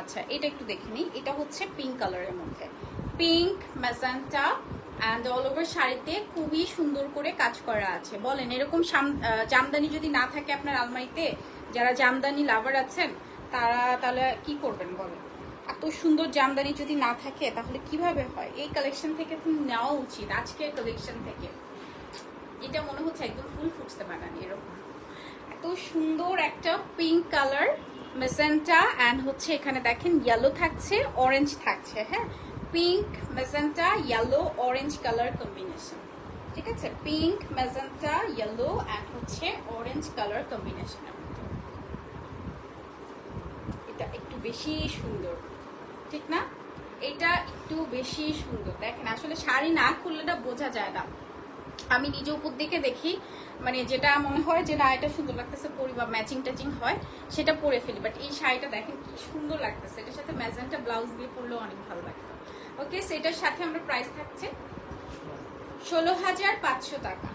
আচ্ছা এটা একটু দেখে নিই। এটা হচ্ছে পিঙ্ক কালারের মধ্যে। Pink magenta and all over শাড়িতে খুবই সুন্দর করে কাজ করা আছে। বলেন, এরকম জামদানি যদি না থাকে আপনার আলমারিতে, যারা জামদানি লাভার আছেন, তারা তাহলে কি করবেন বলেন? এত সুন্দর জামদানি যদি না থাকে, তাহলে কীভাবে হয়? এই কালেকশন থেকে নেওয়া উচিত, আজকের কালেকশন থেকে। এটা মনে হচ্ছে একদম ফুল ফুটতে বানানি এরকম এত সুন্দর একটা পিঙ্ক কালার মেসেন্টা অ্যান্ড হচ্ছে এখানে দেখেন ইয়েলো থাকছে অরেঞ্জ থাকছে হ্যাঁ? Pink magenta yellow orange colour combination ঠিক আছে? পিঙ্ক মেজেন্টা ইয়েলো অ্যান্ড হচ্ছে অরেঞ্জ কালার কম্বিনেশনের মধ্যে। এটা একটু বেশি সুন্দর, ঠিক না? এটা একটু বেশি সুন্দর। দেখেন, আসলে শাড়ি না খুললে বোঝা যায় না। আমি নিজে উপর দিকে দেখি মানে যেটা মনে হয় যে, না, এটা সুন্দর লাগতেছে, পরি বা ম্যাচিং ট্যাচিং হয়, সেটা পরে ফেলি। বাট এই শাড়িটা দেখেন, কি সুন্দর লাগতেছে। এটার সাথে ম্যাজেন্টা ব্লাউজ দিয়ে পরলেও অনেক ভালো লাগতো ওকে সেটার সাথে আমরা প্রাইস থাকছে ষোলো হাজার পাঁচশো টাকা।